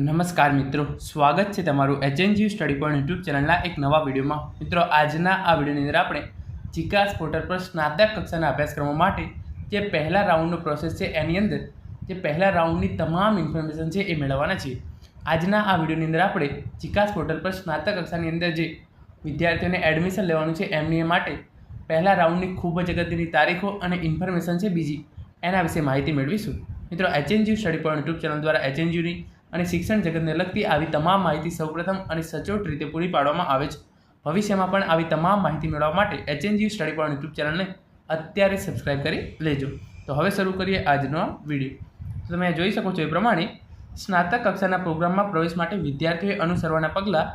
નમસ્કાર મિત્રો, સ્વાગત છે તમારું એચએનજી સ્ટડી પોઈન્ટ યુટ્યુબ ચેનલના એક નવા વિડીયોમાં. મિત્રો, આજના આ વિડીયોની અંદર આપણે જીકાસ પોર્ટલ પર સ્નાતક કક્ષાના અભ્યાસક્રમો માટે જે પહેલા રાઉન્ડનો પ્રોસેસ છે એની અંદર જે પહેલા રાઉન્ડની તમામ ઇન્ફોર્મેશન છે એ મેળવવાના છીએ. આજના આ વિડીયોની અંદર આપણે જીકાસ પોર્ટલ પર સ્નાતક કક્ષાની અંદર જે વિદ્યાર્થીઓને એડમિશન લેવાનું છે એમની માટે પહેલા રાઉન્ડની ખૂબ જ અગત્યની તારીખો અને ઇન્ફોર્મેશન છે બીજી એના વિશે માહિતી મેળવીશું. મિત્રો HNG study point YouTube channel દ્વારા એચએનજીની અને શિક્ષણ જગતને લગતી આવી તમામ માહિતી સૌપ્રથમ અને સચોટ રીતે પૂરી પાડવામાં આવે છે. ભવિષ્યમાં પણ આવી તમામ માહિતી મેળવવા માટે એચએનજી સ્ટડી પર યુટ્યુબ ચેનલને અત્યારે સબસ્ક્રાઈબ કરી લેજો. તો હવે શરૂ કરીએ આજનો વીડિયો. તો તમે જોઈ શકો છો એ પ્રમાણે સ્નાતક કક્ષાના પ્રોગ્રામમાં પ્રવેશ માટે વિદ્યાર્થીઓએ અનુસરવાના પગલાં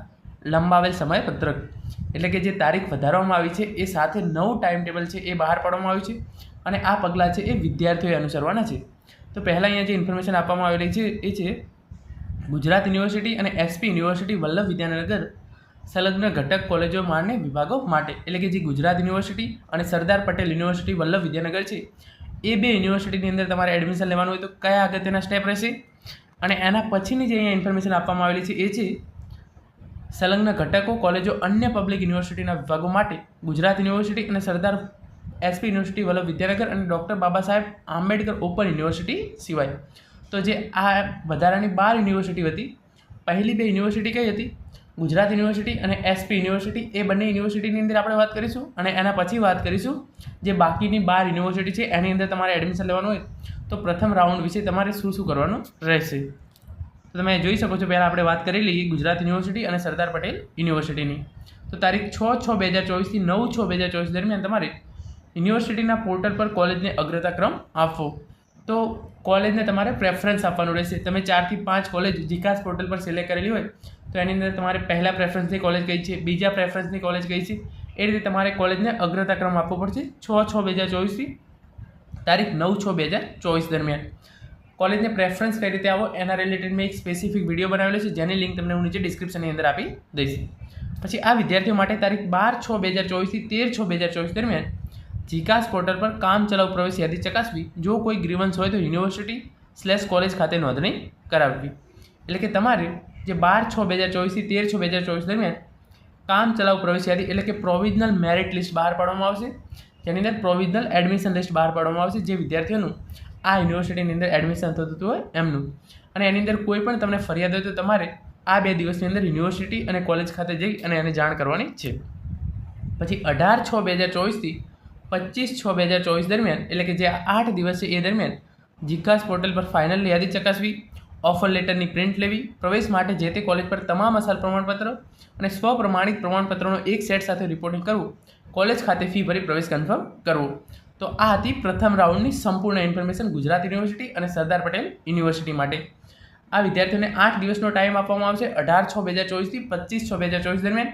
લંબાવેલ સમયપત્રક, એટલે કે જે તારીખ વધારવામાં આવી છે એ સાથે નવું ટાઈમ ટેબલ છે એ બહાર પાડવામાં આવ્યું છે અને આ પગલાં છે એ વિદ્યાર્થીઓએ અનુસરવાના છે. તો પહેલાં અહીંયા જે ઇન્ફોર્મેશન આપવામાં આવેલી છે એ છે ગુજરાત યુનિવર્સિટી અને એસપી યુનિવર્સિટી વલ્લભ વિદ્યાનગર સંલગ્ન ઘટક કોલેજો માન્ય વિભાગો માટે, એટલે કે જે ગુજરાત યુનિવર્સિટી અને સરદાર પટેલ યુનિવર્સિટી વલ્લભ વિદ્યાનગર છે, એ બે યુનિવર્સિટીની અંદર તમારે એડમિશન લેવાનું હોય તો કયા અગત્યના સ્ટેપ રહેશે? અને એના પછીની જે અહીંયા ઇન્ફોર્મેશન આપવામાં આવેલી છે એ છે, સંલગ્ન ઘટકો કોલેજો અન્ય પબ્લિક યુનિવર્સિટીના વિભાગો માટે, ગુજરાત યુનિવર્સિટી અને સરદાર એસપી યુનિવર્સિટી વલ્લભ વિદ્યાનગર અને doctor Baba Saheb Ambedkar open university સિવાય. તો જે આ વધારાની બાર યુનિવર્સિટી હતી, પહેલી બે યુનિવર્સિટી કઈ હતી? ગુજરાત યુનિવર્સિટી અને એસપી યુનિવર્સિટી એ બંને યુનિવર્સિટીની અંદર આપણે વાત કરીશું અને એના પછી વાત કરીશું જે બાકીની બાર યુનિવર્સિટી છે, એની અંદર તમારે એડમિશન લેવાનું હોય તો પ્રથમ રાઉન્ડ વિશે તમારે શું શું કરવાનું રહેશે? તો તમે જોઈ શકો છો, પહેલાં આપણે વાત કરી લઈએ ગુજરાત યુનિવર્સિટી અને સરદાર પટેલ યુનિવર્સિટીની તો તારીખ છ છ બે હજાર ચોવીસથી નવ છ બે હજાર ચોવીસ દરમિયાન તમારે યુનિવર્સિટીના પોર્ટલ પર કોલેજને અગ્રતા ક્રમ આપવો. તો કોલેજને તમારે પ્રેફરન્સ આપવાનું રહેશે. તમે ચારથી પાંચ કોલેજ વિકાસ પોર્ટલ પર સિલેક્ટ કરેલી હોય, તો એની અંદર તમારે પહેલા પ્રેફરન્સની કોલેજ કઈ છે, બીજા પ્રેફરન્સની કોલેજ કઈ છે, એ રીતે તમારે કોલેજને અગ્રતા ક્રમ આપવો પડશે. છ છ બે હજાર ચોવીસથી તારીખ નવ છ બે હજાર ચોવીસ દરમિયાન. કોલેજને પ્રેફરન્સ કઈ રીતે આવો એના રિલેટેડ મેં એક સ્પેસિફિક વીડિયો બનાવેલો છે, જેની લિંક તમને હું નીચે ડિસ્ક્રિપ્શનની અંદર આપી દઈશ. પછી આ વિદ્યાર્થીઓ માટે તારીખ બાર છ બે હજાર ચોવીસથી તેર છ બે હજાર ચોવીસ દરમિયાન જીકાસ પોર્ટલ પર કામ ચલાવ પ્રવેશ યાદી ચકાસવી. જો કોઈ ગ્રીવન્સ હોય તો યુનિવર્સિટી સ્લેશ કોલેજ ખાતે નોંધણી કરાવવી. એટલે કે તમારે જે બાર છ બે હજાર ચોવીસથી તેર છ બે હજાર ચોવીસ દરમિયાન કામ ચલાવ પ્રવેશ યાદી એટલે કે પ્રોવિઝનલ મેરિટ લિસ્ટ બહાર પાડવામાં આવશે. જેની અંદર પ્રોવિઝનલ એડમિશન લિસ્ટ બહાર પાડવામાં આવશે. જે વિદ્યાર્થીઓનું આ યુનિવર્સિટીની અંદર એડમિશન થતું હોય એમનું. અને એની અંદર કોઈ પણ તમને ફરિયાદ હોય તો તમારે આ બે દિવસની અંદર યુનિવર્સિટી અને કોલેજ ખાતે જઈ અને એને જાણ કરવાની છે. પછી અઢાર છ બે હજાર ચોવીસથી પચીસ છ બે હજાર ચોવીસ દરમિયાન, એટલે કે જે આઠ દિવસ છે એ દરમિયાન, જીકાસ પોર્ટલ પર ફાઇનલ યાદી ચકાસવી ઓફર લેટરની પ્રિન્ટ લેવી, પ્રવેશ માટે જે તે કોલેજ પર તમામ અસલ પ્રમાણપત્ર અને સ્વપ્રમાણિત પ્રમાણપત્રોનો એક સેટ સાથે રિપોર્ટિંગ કરવું કોલેજ ખાતે ફી ભરી પ્રવેશ કન્ફર્મ કરવો. તો આ હતી પ્રથમ રાઉન્ડની સંપૂર્ણ ઇન્ફોર્મેશન ગુજરાત યુનિવર્સિટી અને સરદાર પટેલ યુનિવર્સિટી માટે. આ વિદ્યાર્થીઓને આઠ દિવસનો ટાઈમ આપવામાં આવશે, અઢાર છ બે હજાર ચોવીસથી પચીસ છ બે હજાર ચોવીસ દરમિયાન.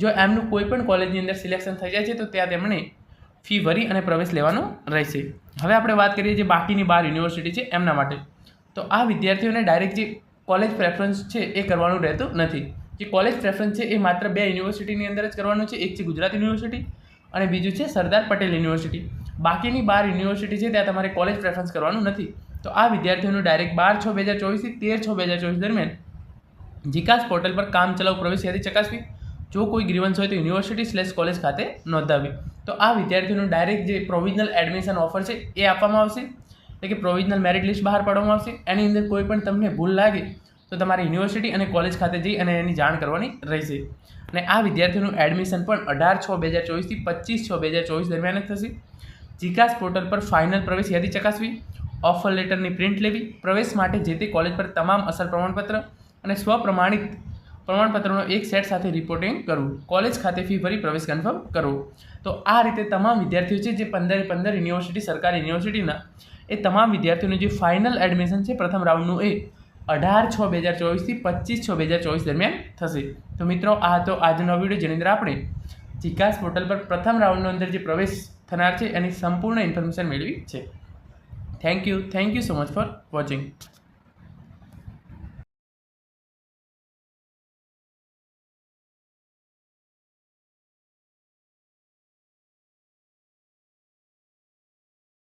જો એમનું કોઈ પણ કોલેજની અંદર સિલેક્શન થઈ જાય છે, તો ત્યાં તેમણે ફી ભરી અને પ્રવેશ લેવાનો રહેશે. હવે આપણે વાત કરીએ જે બાકીની બાર યુનિવર્સિટી છે એમના માટે. તો આ વિદ્યાર્થીઓને ડાયરેક્ટ જે કોલેજ પ્રેફરન્સ છે એ કરવાનું રહેતું નથી. જે કોલેજ પ્રેફરન્સ છે એ માત્ર બે યુનિવર્સિટીની અંદર જ કરવાનું છે, એક છે ગુજરાત યુનિવર્સિટી અને બીજું છે સરદાર પટેલ યુનિવર્સિટી. બાકીની બાર યુનિવર્સિટી છે ત્યાં તમારે કોલેજ પ્રેફરન્સ કરવાનું નથી. તો આ વિદ્યાર્થીઓનું ડાયરેક્ટ બાર છ બે હજાર ચોવીસથી તેર છ બે હજાર ચોવીસ દરમિયાન જીકાસ પોર્ટલ પર કામ ચલાવ, પ્રવેશ યાદી ચકાસવી જો કોઈ ગ્રીવન્સ હોય તો યુનિવર્સિટી સ્લેશ કોલેજ ખાતે નોંધાવી. તો આ વિદ્યાર્થીઓનું ડાયરેક્ટ જે પ્રોવિઝનલ એડમિશન ઓફર છે એ આપવામાં આવશે. એટલે કે પ્રોવિઝનલ મેરિટ લિસ્ટ બહાર પાડવામાં આવશે. એની અંદર કોઈ પણ તમને ભૂલ લાગે તો તમારે યુનિવર્સિટી અને કોલેજ ખાતે જઈ અને એની જાણ કરવાની રહેશે. અને આ વિદ્યાર્થીઓનું એડમિશન પણ અઢાર છ બે હજાર ચોવીસથી પચીસ છ બે હજાર ચોવીસ દરમિયાન થશે. જીકાસ પોર્ટલ પર ફાઇનલ પ્રવેશ યાદી ચકાસવી ઓફર લેટરની પ્રિન્ટ લેવી, પ્રવેશ માટે જે તે કોલેજ પર તમામ અસર પ્રમાણપત્ર અને સ્વપ્રમાણિત પ્રમાણપત્રનો એક સેટ સાથે રિપોર્ટિંગ કરવું. કોલેજ ખાતે ફી ભરી પ્રવેશ કન્ફર્મ કરવો. તો આ રીતે તમામ વિદ્યાર્થીઓ છે, જે પંદરે પંદર યુનિવર્સિટી સરકારી યુનિવર્સિટીના એ તમામ વિદ્યાર્થીઓનું જે ફાઇનલ એડમિશન છે, પ્રથમ રાઉન્ડનું એ અઢાર છ બે હજાર ચોવીસથી પચીસ છ બે હજાર ચોવીસ દરમિયાન થશે. તો મિત્રો, આ હતો આજનો વીડિયો જેની અંદર આપણે જીકાસ પોર્ટલ પર પ્રથમ રાઉન્ડનો અંદર જે પ્રવેશ થનાર છે, એની સંપૂર્ણ ઇન્ફોર્મેશન મેળવી છે. Thank you thank you so much for watching